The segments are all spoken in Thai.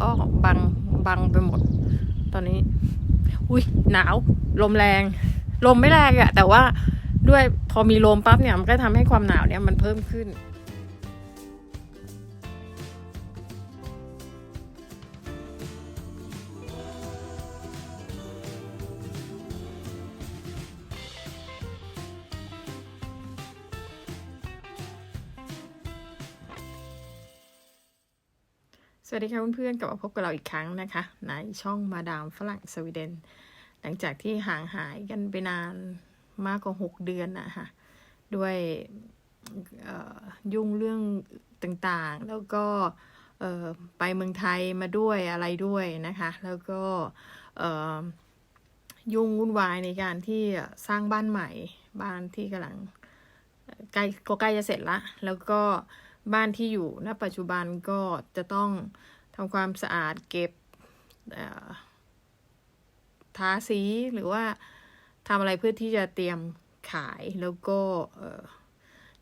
ก็บังบังไปหมด ตอนนี้ อุ้ยหนาว ลมแรง ลมไม่แรงอะแต่ว่าด้วยพอมีลมปั๊บเนี่ยมันก็ทำให้ความหนาวเนี่ยมันเพิ่มขึ้น สวัสดีค่ะเพื่อนๆกลับมาพบกับเราอีกครั้งนะคะ ในช่องมาดามฝรั่งสวีเดน หลังจากที่ห่างหายกันไปนานมากกว่า 6 เดือนนะคะด้วยยุ่งเรื่องต่างๆ แล้วก็ไปเมืองไทยมาด้วยอะไรด้วยนะคะ แล้วก็ยุ่งวุ่นวายในการที่สร้างบ้านใหม่บ้านที่กำลังใกล้ก็ใกล้จะเสร็จละแล้วก็ บ้านที่อยู่ณปัจจุบันก็จะต้องทำความสะอาดเก็บทาสีหรือว่าทำอะไรเพื่อที่จะเตรียมขายแล้วก็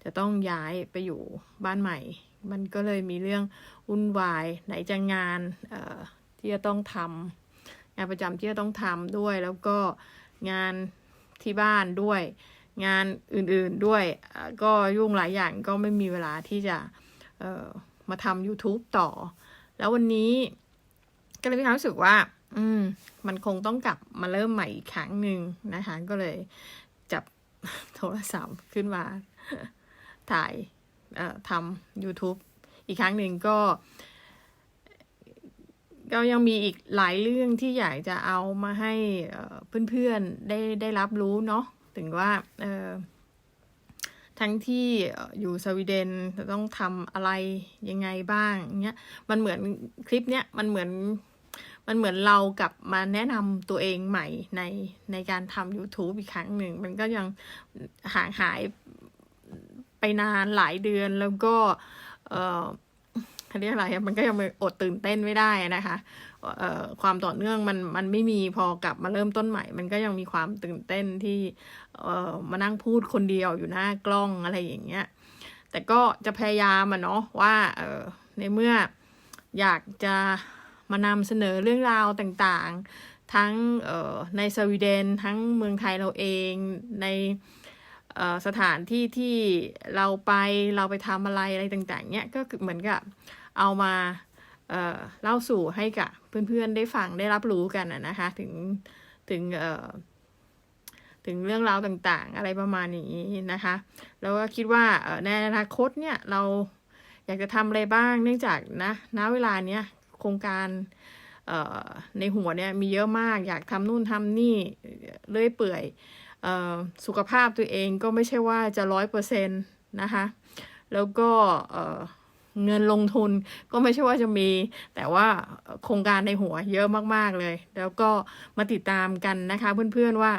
จะต้องย้ายไปอยู่บ้านใหม่ มันก็เลยมีเรื่องวุ่นวายไหนจะงานที่จะต้องทำงานประจำที่จะต้องทำด้วย แล้วก็งานที่บ้านด้วย งานอื่นๆด้วย ก็ยุ่งหลายอย่างก็ไม่มีเวลาที่จะมาทำ YouTube ต่อ แล้ววันนี้ก็เลยมีความรู้สึกว่า อืม มันคงต้องกลับมาเริ่มใหม่อีกครั้งหนึ่งนะคะ ก็เลยจับโทรศัพท์ขึ้นมา ถ่ายทำ YouTube อีกครั้งหนึ่งก็ ก็ยังมีอีกหลายเรื่องที่อยากจะเอามาให้เอ่อเพื่อนๆได้ได้รับรู้เนาะ ถึงว่าเออทั้งที่เอ่ออยู่สวีเดนจะต้องทำอะไรยังไงบ้างเงี้ยมันเหมือนคลิปเนี้ยมันเหมือนมันเหมือนเรากลับมาแนะนำตัวเองใหม่ในในการทำ YouTube อีกครั้งหนึ่ง มันก็ยังห่างหายไปนานหลายเดือนแล้วก็เออ เขาเรียกอะไรมันก็ยังอดตื่นเต้นไม่ได้นะคะเอ่อความต่อเนื่องมันมันไม่มีพอกลับมาเริ่มต้นใหม่ มันก็ยังมีความตื่นเต้นที่เอ่อมานั่งพูดคนเดียวอยู่หน้ากล้องอะไรอย่างเงี้ยแต่ก็จะพยายามอะเนาะว่าเออในเมื่ออยากจะมานำเสนอเรื่องราวต่างๆ ทั้งเอ่อในสวีเดน ทั้งเมืองไทยเราเองในสถานที่ที่เราไปเราไปทำอะไรอะไรต่างๆเนี้ยก็คือเหมือนกับ เอามาเเล่าสู่ให้กับเพื่อนๆได้ฟังได้รับรู้กันนะคะ ถึงถึงถึงเรื่องราวต่างๆ อะไรประมาณนี้นะคะ แล้วก็คิดว่าในอนาคตเนี่ยเราอยากจะทำอะไรบ้าง เนื่องจากนะณเวลาเนี้ยโครงการในหัวเนี่ยมีเยอะมากอยากทำนู่นทำนี่เลื่อยเปื่อยออสุขภาพตัวเองก็ไม่ใช่ว่าจะร้อยเปอร์เซ็นต์นะคะ แล้วก็ เงินลงทุนก็ไม่ใช่ว่าจะมี แต่ว่าโครงการในหัวเยอะมากๆเลย แล้วก็มาติดตามกันนะคะเพื่อนๆว่า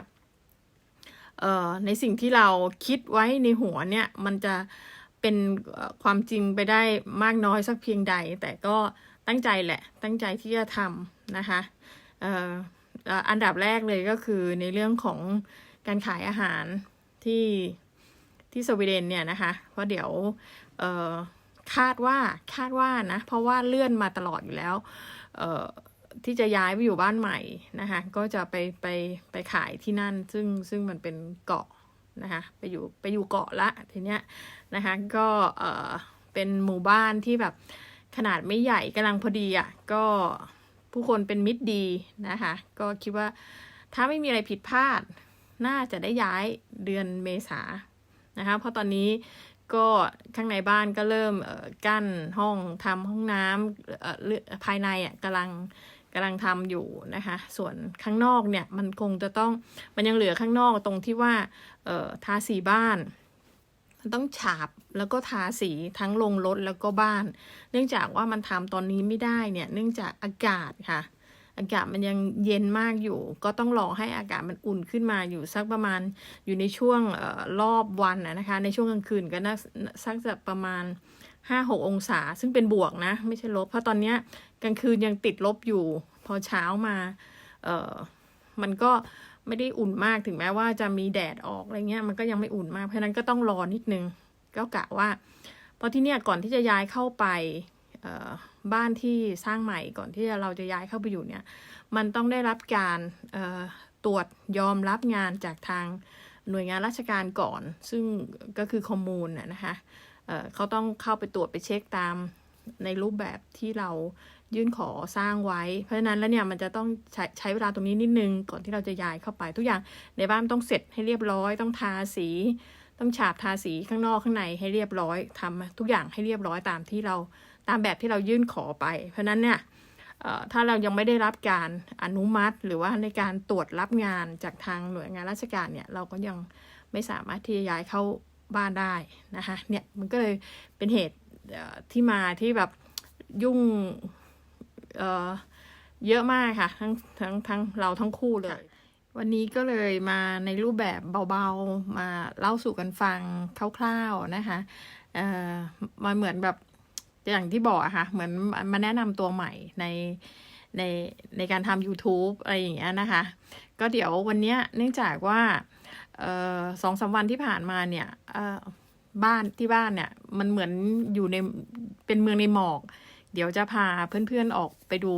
เออในสิ่งที่เราคิดไว้ในหัวเนี่ยมันจะเป็นความจริงไปได้มากน้อยสักเพียงใด แต่ก็ตั้งใจแหละ ตั้งใจที่จะทำนะคะเอ,อันดับแรกเลยก็คือในเรื่องของการขายอาหารที่ที่สวีเดนเนี่ยนะคะ เพราะเดี๋ยวเออ คาดว่าคาดว่านะ เพราะว่าเลื่อนมาตลอดอยู่แล้ว เอ่อที่จะย้ายไปอยู่บ้านใหม่นะคะก็จะไปไปไปขายที่นั่น ซึ่งซึ่งมันเป็นเกาะนะคะไปอยู่ไปอยู่เกาะละทีเนี้ยนะคะก็เอ่อเป็นหมู่บ้านที่แบบขนาดไม่ใหญ่กำลังพอดีอะ่ะก็ผู้คนเป็นมิตรดีนะคะก็คิดว่าถ้าไม่มีอะไรผิดพลาด น่าจะได้ย้ายเดือนเมษานะคะเพราะตอนนี้ ก็ข้างในบ้านก็เริ่มกั้นห้องทำห้องน้ำเอ่อภายในอะกำลังกำลังทำอยู่นะคะ ส่วนข้างนอกเนี่ยมันคงจะต้องมันยังเหลือข้างนอกตรงที่ว่าเอ่อทาสีบ้าน มันต้องฉาบแล้วก็ทาสีทั้งลงรถแล้วก็บ้าน เนื่องจากว่ามันทำตอนนี้ไม่ได้เนี่ย เนื่องจากอากาศค่ะ อากาศมันยังเย็นมากอยู่ ก็ต้องรอให้อากาศมันอุ่นขึ้นมาอยู่สักประมาณอยู่ในช่วงออรอบวันนะคะ ในช่วงกลางคืนก็น่าสักจะประมาณห้าหกองศา ซึ่งเป็นบวกนะ ไม่ใช่ลบ เพราะตอนนี้กลางคืนยังติดลบอยู่ พอเช้ามาเออมันก็ไม่ได้อุ่นมากถึงแม้ว่าจะมีแดดออกอะไรเงี้ยมันก็ยังไม่อุ่นมากเพราะนั้นก็ต้องรอนิดนึงก็กะว่า เพราะที่เนี่ยก่อนที่จะย้ายเข้าไป บ้านที่สร้างใหม่ก่อนที่เราจะย้ายเข้าไปอยู่เนี่ย มันต้องได้รับการตรวจยอมรับงานจากทางหน่วยงานราชการก่อน ซึ่งก็คือคอมมูนนะนะคะเเขาต้องเข้าไปตรวจไปเช็คตามในรูปแบบที่เรายื่นขอสร้างไว้ เพราะฉะนั้นแล้วเนี่ยมันจะต้องใช้ใช้เวลาตรงนี้นิดนึงก่อนที่เราจะย้ายเข้าไป ทุกอย่างในบ้านต้องเสร็จให้เรียบร้อยต้องทาสี ต้องฉาบทาสีข้างนอกข้างในให้เรียบร้อยทำทุกอย่างให้เรียบร้อยตามที่เราตามแบบที่เรายื่นขอไป เพราะนั้นเนี่ยถ้าเรายังไม่ได้รับการอนุมัติ หรือว่าในการตรวจรับงานจากทางหน่วยงานราชการเนี่ยเราก็ยังไม่สามารถที่จะย้ายเข้าบ้านได้นะคะเนี่ยมันก็เลยเป็นเหตุที่มาที่แบบยุ่งเเยอะมากค่ะ ทั้งทั้งทั้งเราทั้งคู่เลย วันนี้ก็เลยมาในรูปแบบเบาๆ มาเล่าสู่กันฟังคร่าวๆนะคะเอ่อมาเหมือนแบบอย่างที่บอกอะค่ะ เหมือนมาแนะนำตัวใหม่ในในในการทำ YouTube อะไรอย่างเงี้ยนะคะ ก็เดี๋ยววันเนี้ยเนื่องจากว่าเอ่อสองสามวันที่ผ่านมาเนี่ยเอ่อบ้านที่บ้านเนี่ย มันเหมือนอยู่ในเป็นเมืองในหมอก เดี๋ยวจะพาเพื่อนๆออกไปดู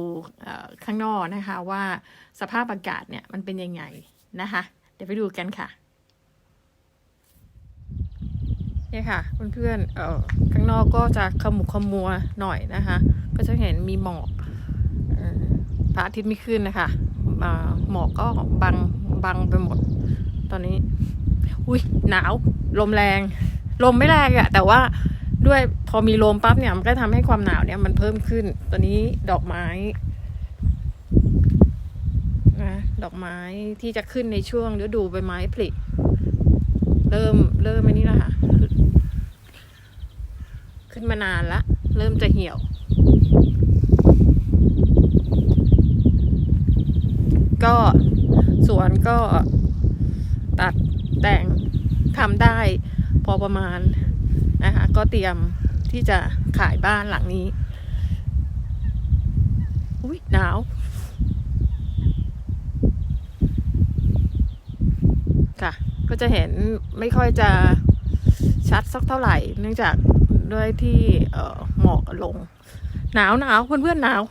ข้างนอกนะคะ ว่าสภาพอากาศเนี่ยมันเป็นยังไงนะคะ เดี๋ยวไปดูกันค่ะเนี่ยค่ะเพื่อนๆเอ่อข้างนอกก็จะขมุกขมัวหน่อยนะคะ ก็จะเห็นมีหมอกอพระอาทิตย์ไม่ขึ้นนะคะหมอกก็บังบังไปหมด ตอนนี้ อุ้ยหนาว ลมแรง ลมไม่แรงอะแต่ว่า ด้วยพอมีลมปั๊บเนี่ยมันก็ทำให้ความหนาวเนี่ยมันเพิ่มขึ้น ตอนนี้ดอกไม้นะดอกไม้ที่จะขึ้นในช่วงฤดูใบไม้ผลิเริ่มเริ่มไอ้นี่แล้วค่ะ ขึ้นมานานละ เริ่มจะเหี่ยว ก็สวนก็ตัดแต่งทำได้พอประมาณ นะคะก็เตรียมที่จะขายบ้านหลังนี้อุ้ยหนาวค่ะ ก็จะเห็นไม่ค่อยจะชัดสักเท่าไหร่ เนื่องจากด้วยที่เออหมอกลง หนาวหนาวเพื่อนเพื่อนหนาว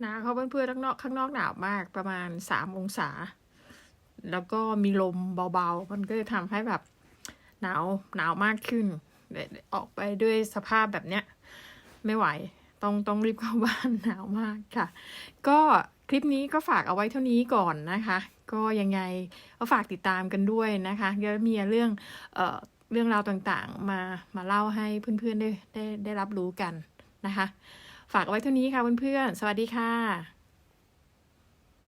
หนาวเขาเพื่อนๆข้างนอกข้างนอกหนาวมากประมาณสามองศา แล้วก็มีลมเบาๆ มันก็จะทำให้แบบหนาวหนาวมากขึ้นเดี๋ยวออกไปด้วยสภาพแบบเนี้ย ไม่ไหว ต้องต้องรีบเข้าบ้านหนาวมากค่ะ ก็คลิปนี้ก็ฝากเอาไว้เท่านี้ก่อนนะคะ ก็ยังไงก็ฝากติดตามกันด้วยนะคะเดี๋ยวมีเรื่องเอ่อเรื่องราวต่างๆ มามาเล่าให้เพื่อนๆได้ได้ได้รับรู้กันนะคะ ฝากเอาไว้เท่านี้ค่ะเพื่อนๆ สวัสดีค่ะ